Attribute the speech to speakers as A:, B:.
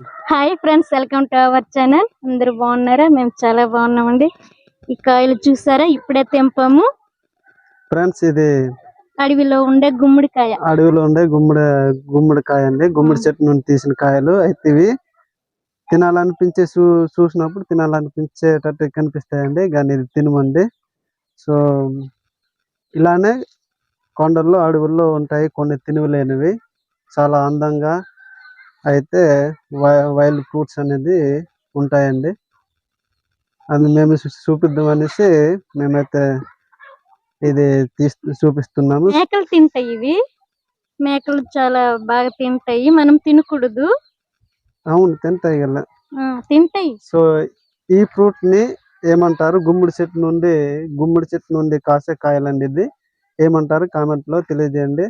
A: Hi friends welcome to our channel అందరూ బాగున్నారా? మేము చాలా బాగున్నామండి. ఈ కాయలు చూసారా? ఇప్పుడే తెంపాము.
B: ఫ్రెండ్స్ ఇది
A: అడవిలో ఉండే గుమ్మడికాయ.
B: అడవిలో ఉండే గుమ్మడి గుమ్మడికాయ అండి. గుమ్మడి చెట్టు నుండి తీసిన కాయలు అయితే ఇవి తినాలనిపించే చూ చూసినప్పుడు తినాలనిపించేటట్టు కనిపిస్తాయండి. కానీ ఇది తినమండి. సో ఇలానే కొండల్లో అడవుల్లో ఉంటాయి. కొన్ని తినలేనివి. చాలా అందంగా అయితే వైల్డ్ ఫ్రూట్స్ అనేది ఉంటాయండి. అది మేము చూపిద్దాం అనేసి మేమైతే ఇది తీస్ చూపిస్తున్నాము.
A: మేకలు తింటాయి ఇవి. మేకలు చాలా బాగా తింటాయి. మనం తినకూడదు.
B: అవును తింటాయి కదా
A: తింటాయి.
B: సో ఈ ఫ్రూట్ని ఏమంటారు? గుమ్మడి చెట్టు నుండి గుమ్మడి చెట్టు నుండి కాసే కాయలండి ఇది. ఏమంటారు? కామెంట్లో తెలియజేయండి.